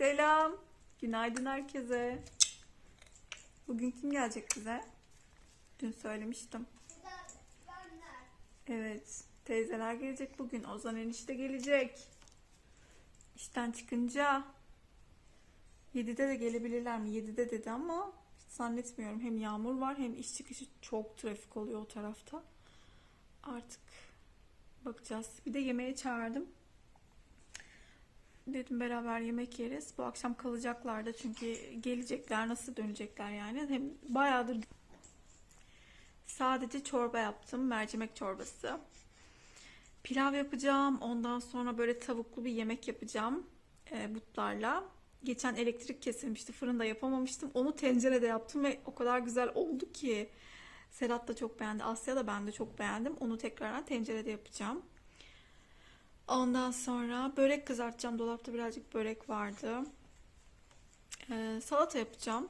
Selam. Günaydın herkese. Bugün kim gelecek bize? Dün söylemiştim. Evet. Teyzeler gelecek bugün. Ozan enişte gelecek. İşten çıkınca 7'de de gelebilirler mi? 7'de dedi ama hiç zannetmiyorum. Hem yağmur var hem iş çıkışı çok trafik oluyor o tarafta. Artık bakacağız. Bir de yemeğe çağırdım. Dedim beraber yemek yeriz. Bu akşam kalacaklar da çünkü gelecekler nasıl dönecekler yani. Hem bayağıdır sadece çorba yaptım. Mercimek çorbası. Pilav yapacağım. Ondan sonra böyle tavuklu bir yemek yapacağım. E, butlarla. Geçen elektrik kesilmişti. Fırında yapamamıştım. Onu tencerede yaptım ve o kadar güzel oldu ki. Serhat da çok beğendi. Asya da ben de çok beğendim. Onu tekrardan tencerede yapacağım. Ondan sonra börek kızartacağım. Dolapta birazcık börek vardı. Ee, salata yapacağım.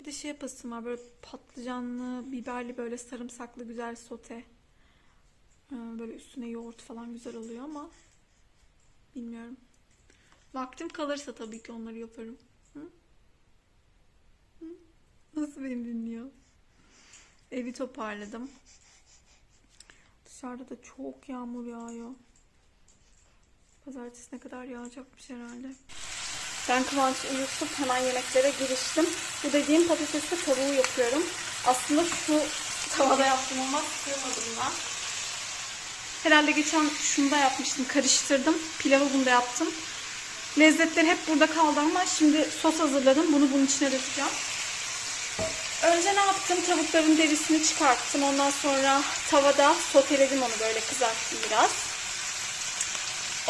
Bir de şey yapasım var. Böyle patlıcanlı, biberli, böyle sarımsaklı güzel sote. Ee, böyle üstüne yoğurt falan güzel oluyor ama bilmiyorum. Vaktim kalırsa tabii ki onları yaparım. Hı? Hı? Nasıl beni dinliyor? Evi toparladım. Dışarıda da çok yağmur yağıyor. Pazartesi ne kadar yağacakmış herhalde. Ben Kıvanç uyutup hemen yemeklere giriştim. Bu dediğim patatesli tavuğu yapıyorum. Aslında şu tavada yaptım ama sığmadı buna. Herhalde geçen şunu da yapmıştım. Karıştırdım. Pilavı bunda yaptım. Lezzetleri hep burada kaldı ama şimdi sos hazırladım. Bunu bunun içine dökeceğim. Önce ne yaptım? Tavukların derisini çıkarttım. Ondan sonra tavada soteledim onu böyle kızarttım biraz.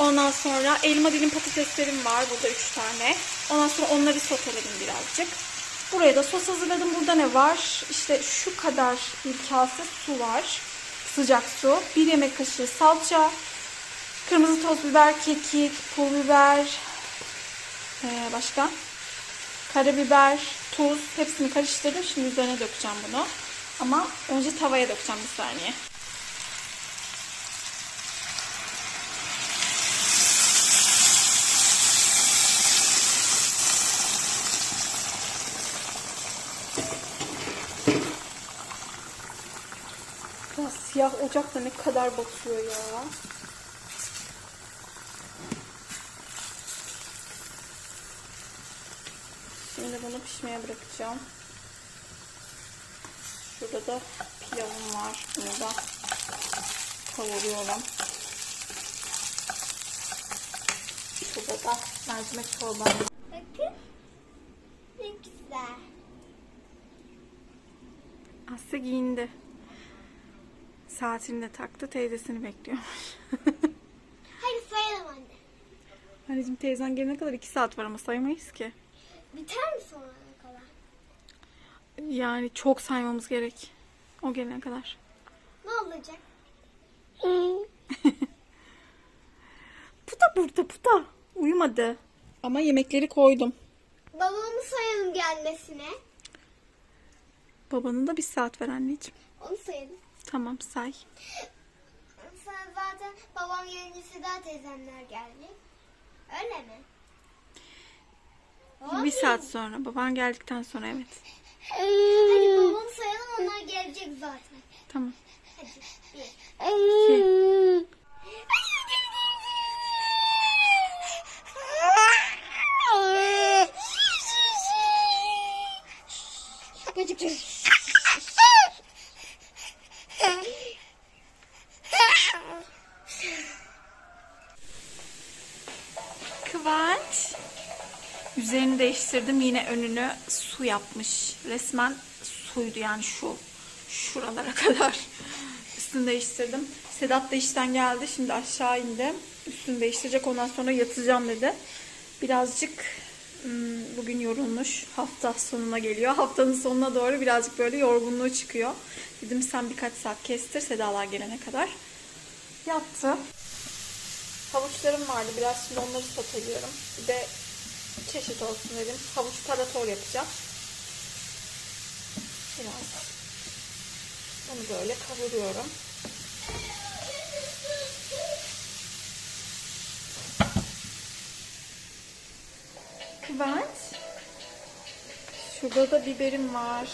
Ondan sonra elma dilim patateslerim var. Burada 3 tane. Ondan sonra onları soteledim birazcık. Buraya da sos hazırladım. Burada ne var? İşte şu kadar bir kase su var. Sıcak su. Bir yemek kaşığı salça. Kırmızı toz biber, kekik, pul biber. Ee, başka? Karabiber, tuz. Hepsini karıştırdım. Şimdi üzerine dökeceğim bunu. Ama önce tavaya dökeceğim bir saniye. Ya siyah ocak da ne kadar batıyor ya. Şimdi bunu pişmeye bırakacağım. Şurada da pilavım var. Bunu da kavuruyorum. Şurada da mercimek çorbam. Bakın. Ne güzel. Asya giyindi. Saatini de taktı. Teyzesini bekliyormuş. Hadi sayalım anne. Anneciğim teyzen gelene kadar iki saat var ama sayamayız ki. Biter mi sonra kadar? Yani çok saymamız gerek. O gelene kadar. Ne olacak? Puta burada puta. Uyumadı. Ama yemekleri koydum. Babamı sayalım gelmesine. Babanın da bir saat ver anneciğim. Onu sayalım. Tamam say. Sen zaten babam gelince Seda teyzemler gelecek. Öyle mi? Babam Bir saat sonra. Baban geldikten sonra evet. Hadi babamı sayalım onlar gelecek zaten. Tamam. Hadi. Bir. İki. Üzerini değiştirdim. Yine önünü su yapmış. Resmen suydu yani şu. Şuralara kadar. Üstünü değiştirdim. Sedat da işten geldi. Şimdi aşağı indi. Üstünü değiştirecek. Ondan sonra yatacağım dedi. Birazcık hmm, bugün yorulmuş. Hafta sonuna geliyor. Haftanın sonuna doğru birazcık böyle yorgunluğu çıkıyor. Dedim sen birkaç saat kestir Sedalar gelene kadar. Yattı. Havuçlarım vardı. Biraz şimdi onları soteliyorum. Bir de çeşit olsun dedim. Havuç tarator yapacağım. Biraz onu böyle kavuruyorum. Kıvanç. Şurada da biberim var.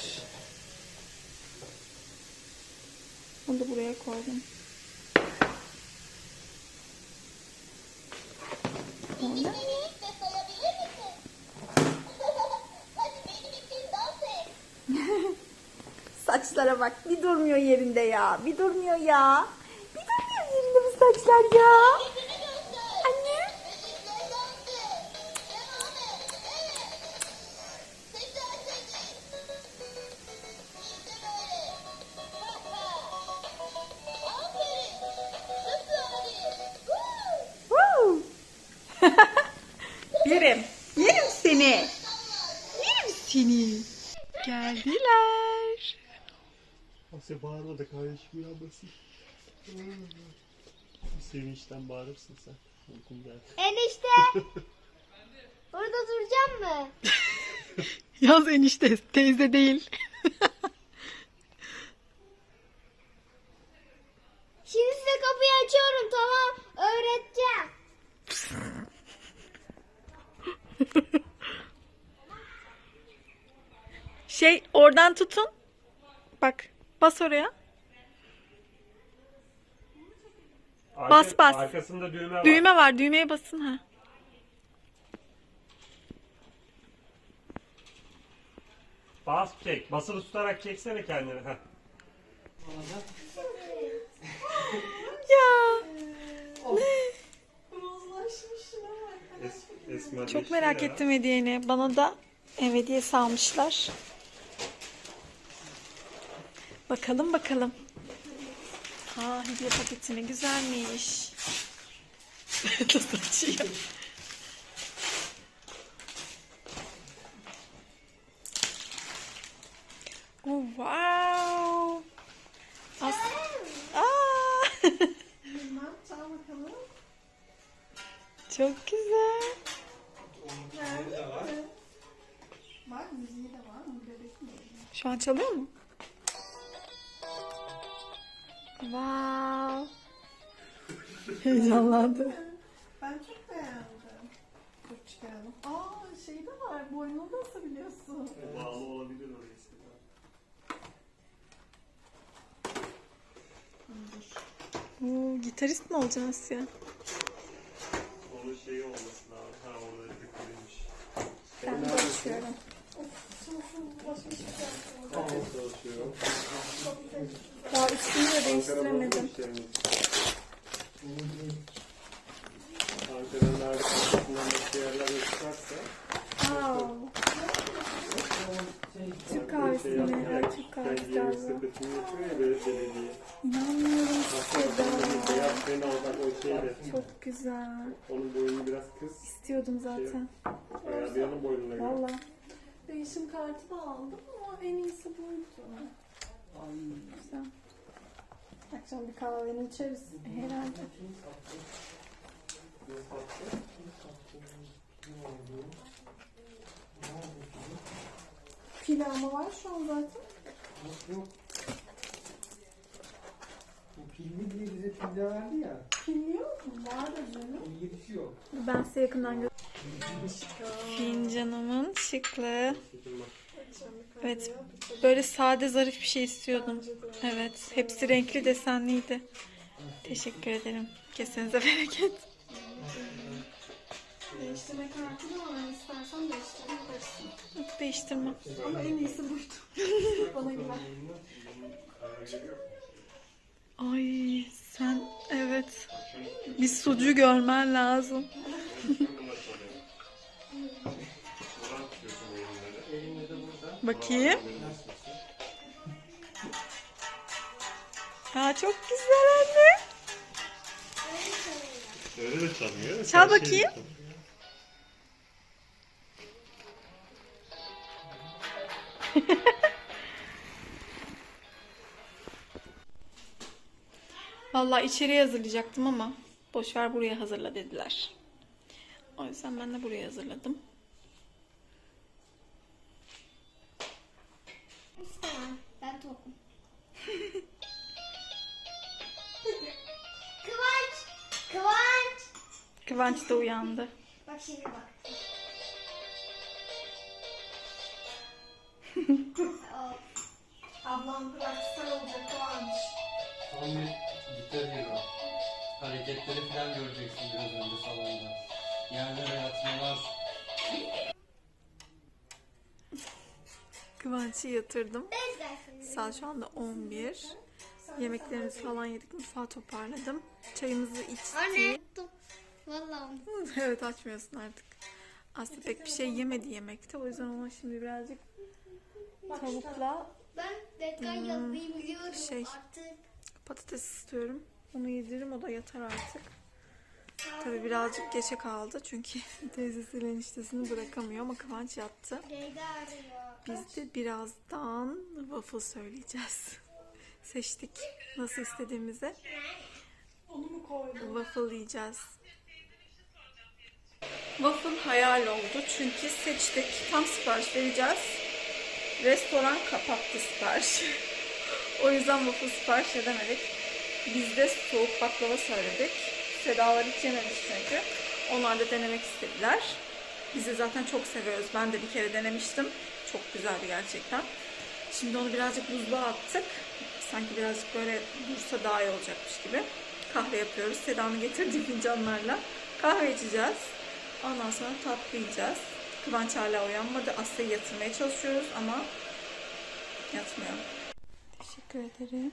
Onu da buraya koydum. Sonra Saçlara bak. Bir durmuyor yerinde ya. Bir durmuyor ya. Bir durmuyor yerinde bu saçlar ya. Anne. Yerim. Yerim seni. Yerim seni. Geldiler. Asya bağırma da kardeşim uyanmasın. Sevinçten bağırırsın sen. Uykun geldi. Enişte. Orada duracağım mı? Yaz enişte teyze değil. Şimdi size kapıyı açıyorum tamam. Öğreteceğim. Şey oradan tutun. Bak bas oraya. Bas, bas. Arkasında düğme var. Düğme var düğmeye basın ha. Bas çek. Basılı tutarak çeksene kendini. Heh. Ya Es, çok merak ya. ettim hediyeni. Bana da ev hediyesi almışlar. Bakalım bakalım. Aa hediye paketi ne güzelmiş. Nasıl? Oh, wow. As Aa! Çok güzel. Şu an çalıyor mu? Wow. Heyecanlandı. Ben çok beğendim. Çok çıkaralım. Aa şey de var. Boynunu da asabiliyorsun. Bağlı olabilir oraya eskiden. Oo, gitarist mi olacaksın ya? Onun şeyi olması lazım. Ha orada tıklıymış. Ben de açıyorum. İnanmıyorum Seda. Beyaz. Çok güzel. Onun boyunu biraz kız. İstiyordum şey zaten. Ayarlayalım boynuna. Valla. Değişim kartı da aldım ama en iyisi buydu. Ay. Güzel. Akşam bir kahveni içeriz. Herhalde. Pilavı var şu an zaten. Yok yok. 20 diye bize pide verdi ya. Bilmiyor musun? Var da canım. O yetişiyor. Ben size yakından gö- Fincanımın şıklığı. Evet. Böyle sade zarif bir şey istiyordum. Evet. Hepsi renkli desenliydi. Teşekkür ederim. Kesenize bereket. Değiştirme kartı da var. İstersen değiştirebilirsin. Değiştirme. Ama en iyisi buydu. Bana güven. Ay sen evet. Bir sucu görmen lazım. Bakayım. Aa çok güzel anne. Öyle de çalmıyor. Çal bakayım. Vallahi içeriye hazırlayacaktım ama boş ver buraya hazırla dediler. O yüzden ben de buraya hazırladım. Ben tokum. Kıvanç. Kıvanç. Kıvanç da uyandı. Bak şimdi bak. Ablam rockstar olacak Kıvanç. Tam gitar hero. Hareketleri falan göreceksin biraz önce salonda. Yerlere yatmalar. Kıvanç'ı yatırdım. Saat şu anda 11. Yemeklerimizi falan yedik. Mutfağı toparladım. Çayımızı içtik. Anne. unuttum. Vallahi evet açmıyorsun artık. Aslında pek bir şey yemedi yemekte. O yüzden ona şimdi birazcık tavukla Ben vegan yapmayı biliyorum şey. artık. Patates istiyorum. Onu yediririm o da yatar artık. Tabii birazcık geçe kaldı çünkü teyzesiyle eniştesini bırakamıyor ama Kıvanç yattı. Biz de birazdan waffle söyleyeceğiz. Seçtik nasıl istediğimizi. Onu mu koydun? Waffle yiyeceğiz. Waffle hayal oldu çünkü seçtik. Tam sipariş vereceğiz. Restoran kapattı sipariş. o yüzden waffle sipariş edemedik. Biz de soğuk baklava söyledik. Sedalar hiç yememiş çünkü. Onlar da denemek istediler. Biz de zaten çok seviyoruz. Ben de bir kere denemiştim. Çok güzeldi gerçekten. Şimdi onu birazcık buzluğa attık. Sanki birazcık böyle dursa daha iyi olacakmış gibi. Kahve yapıyoruz. Seda'nın getirdiği fincanlarla. Kahve içeceğiz. Ondan sonra tatlı yiyeceğiz. Kıvanç hala uyanmadı. Asya'yı yatırmaya çalışıyoruz ama yatmıyor. Teşekkür ederim.